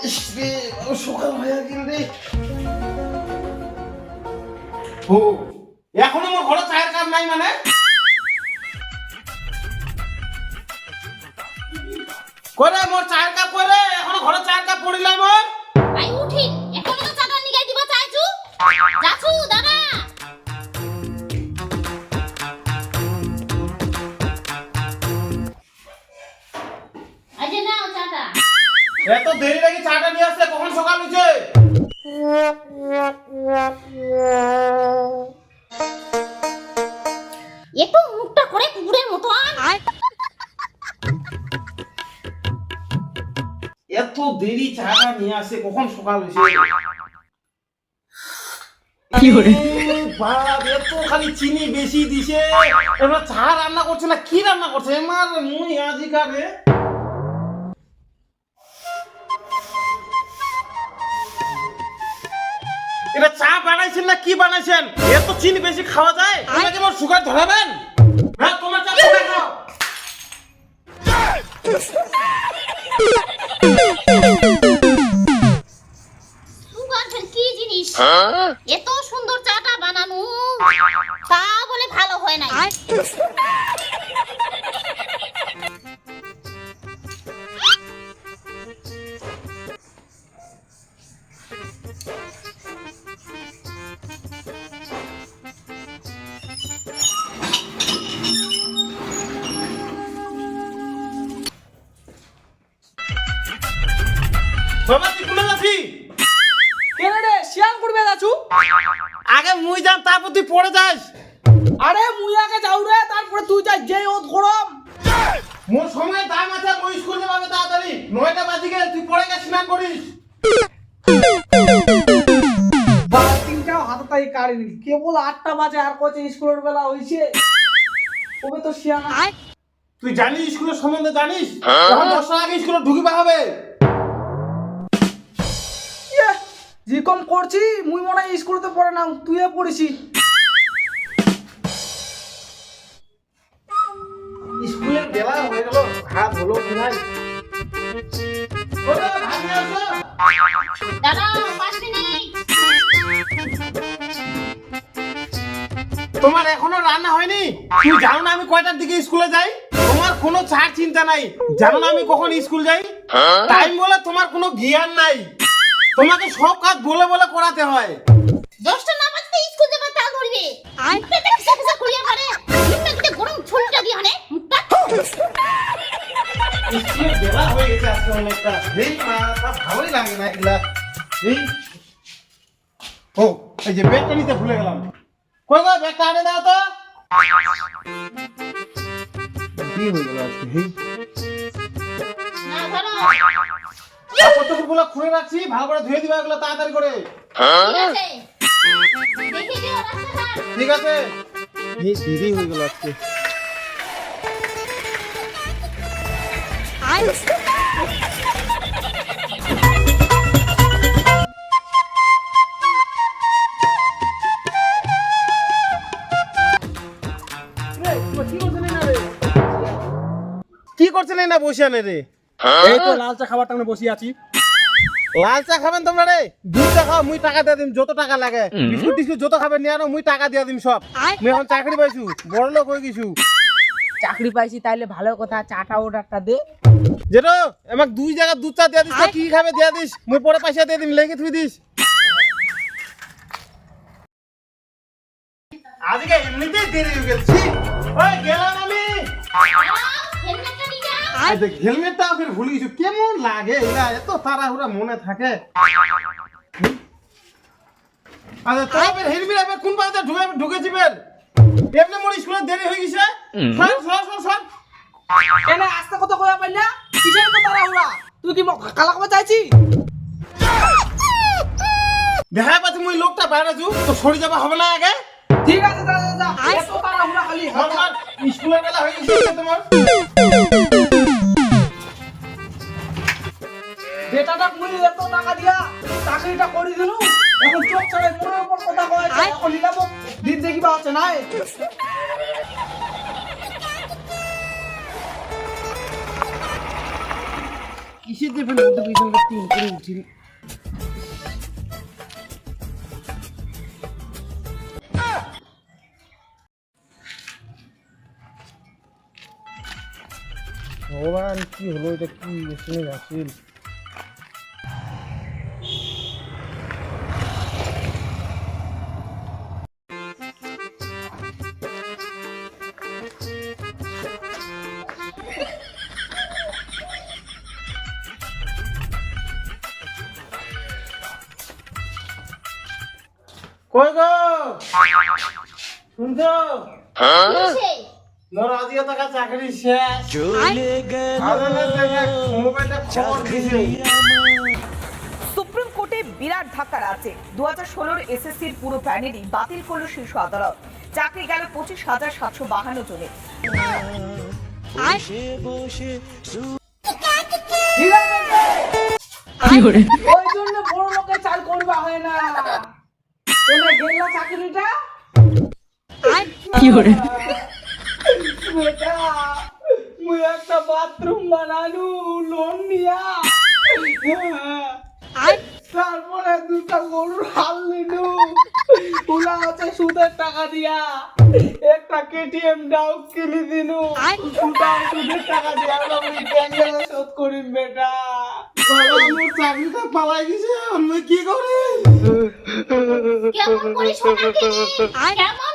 রে রে ও, এখন আমার ঘরে চায়ের কাপ নাই মানে? করে মোর চায়ের কাপ করে এখন ঘরে চায়ের কাপ পড়িলাম মোর? এত দেরি লাগে চাটা নিয়ে আসলে? কখন সকাল হয়েছে? একটু মুখটা করে কুকুরের মতো আন। এত দেরি চাটা নিয়ে আসে কখন সকাল হয়েছে? কি করে? বাপ এত খালি চিনি বেশি দিছে। এবার চা রান্না করছে না কি রান্না করছে? এমার মুই আজিকারে এটা চা বানাইছেন না কি বানাইছেন? এত চিনি বেশি খাওয়া যায়। আপনাকে আমার সুগার ধরাবেন? হ্যাঁ তোমার চা খাও? কি জিনিস? এত সুন্দর চাটা বানানো। তা বলে ভালো হয় নাই। বাবা তুই কোনে যাচ্ছি। কেন রে? শিয়াল করবে যাচ্ছু আগে মুই যাম তারপর তুই পড়ে যাস। আরে মুই আগে যাও রে তারপরে তুই যাই যে ওদ গরম। মোর সময় দাম আছে মই স্কুল যাবে তাড়াতাড়ি। নয়টা বাজে গেল তুই পড়ে গেছিস স্নান করিস। তিনটাও হাতে তাই কারিনি। কেবল আটটা বাজে আর কচে স্কুলের বেলা হইছে? ওবে তো শিয়ানা তুই জানিস স্কুলের সম্বন্ধে জানিস? তখন দশটা আগে স্কুলে ঢুকিবা হবে। জি কম করছি মুই মনে হয় স্কুলেতে পড়ে না তুইও পড়িছি বেলা হয়ে গেল হাত হলো ভাই তোমার এখনও রান্না হয়নি? তুমি জানো না আমি কয়টার দিকে স্কুলে যাই? তোমার কোনো ছাড় চিন্তা নাই। জানো না আমি কখন স্কুল যাই? টাইম বলে তোমার কোনো জ্ঞান নাই। তোমাকে সব কাজ বলে বলে করাতে হয়। দশটা না বাজতে স্কুল যাবে তা ধরবে। পেটে কিসা কিসা করিয়া পারে মুখটা কিটা গরম ছুরিটা দিয়ে মুখটা। স্কুলে বেলা হয়ে গেছে আজকে অনেকটা। এই মাথা ভালোই লাগে না এগুলা। এই ও এই যে ব্যাগটা নিতে ভুলে গেলাম। কই গো ব্যাগটা আনে দাও তো। কি হয়ে গেল আজকে হেই। না ধরো। কাপড় খুলে রাখছি ভালো করে ধুয়ে দিবা এগুলো তাড়াতাড়ি করে। ঠিক আছে। এই দেরি হয়ে গেল আজকে। কি করছিলেন না বসে আনে রে? এই তো লাল চা খাবার টাইমে বসে আছি। লাল চা খাবেন তোমরা রে? দুধ চা খাও মুই টাকা দিয়ে দিম যত টাকা লাগে। বিস্কুট টিস্কুট যত খাবেন নিয়ে আনো মুই টাকা দিয়ে দিম সব। মুই এখন চাকরি পাইছু বড় লোক হয়ে গেছু। চাকরি পাইছি তাইলে ভালো কথা চাটা অর্ডারটা দে। যেটো আমাক দুই জায়গা দুধ চা দিয়ে দিস কি খাবে দিয়ে দিস। মুই পরে পয়সা দিয়ে দিম লেগে থুই দিস। আজকে এমনিতেই দেরি হয়ে গেছি ওই গেলাম আমি। হেলমেটটা ফের ভুলে গেছি কেমন লাগে? এরা এত তাড়াহুড়া মনে থাকে। আচ্ছা তোরা ফের হেলমেট আবার কোন পাশে ঢুকে ঢুকেছি ফের? এমনি মোর স্কুলে দেরি হয়ে গেছে। সর সর সর সর। কেন আস্তে কথা কয়া পাই না কিসের তো তারা হুড়া তুই কি কালা খাবার চাইছি দেখা পাচ্ছি মুই লোকটা বাইরে যু তো সরে যাবা হবে না আগে? ঠিক আছে দাদা দাদা এত তারা হুড়া খালি স্কুলের বেলা হয়ে গেছে তোমার। বেটাটা মুই এত টাকা দিয়া চাকরিটা করে দিলু এখন চোখ ছাড়ে মনের উপর কথা কয় এখন নিলাম দিন দেখিবা আছে নাই। কিসের যে ফেলে উঠে পিছন তিন করে উঠি ভগবান কি হলো? এটা কি? শুনে যাচ্ছিল কই গো? শুনছো? মোর টাকা চাকরি শেষ। আদালত থেকে মোবাইলটা খবর দিছে। সুপ্রিম কোর্টে বিরাট ধাক্কা আছে। দু হাজার ষোলোর এসএসসির পুরো প্যানেলই বাতিল করল শীর্ষ আদালত। চাকরি গেল পঁচিশ হাজার সাতশো বাহান্ন জনে। ওই জন্য বড় লোকের চাল করবা হয় না। তোমরা গেলা চাকরিটা? বেটা মুই একটা বাথরুম বানানু লোন নিয়া। তারপরে দুটা গরুর হাল নিনু ওলা আছে সুদের টাকা দিয়া। একটা কেটিএম ডাউ কিনে দিনু। ওটা সুদের টাকা দিয়া আমি ব্যাংকে শোধ করিম বেটা। বাবা মোর চাকরিটা পালাই গেছে আমি কি করি? কেমন করি সোনাকে কেমন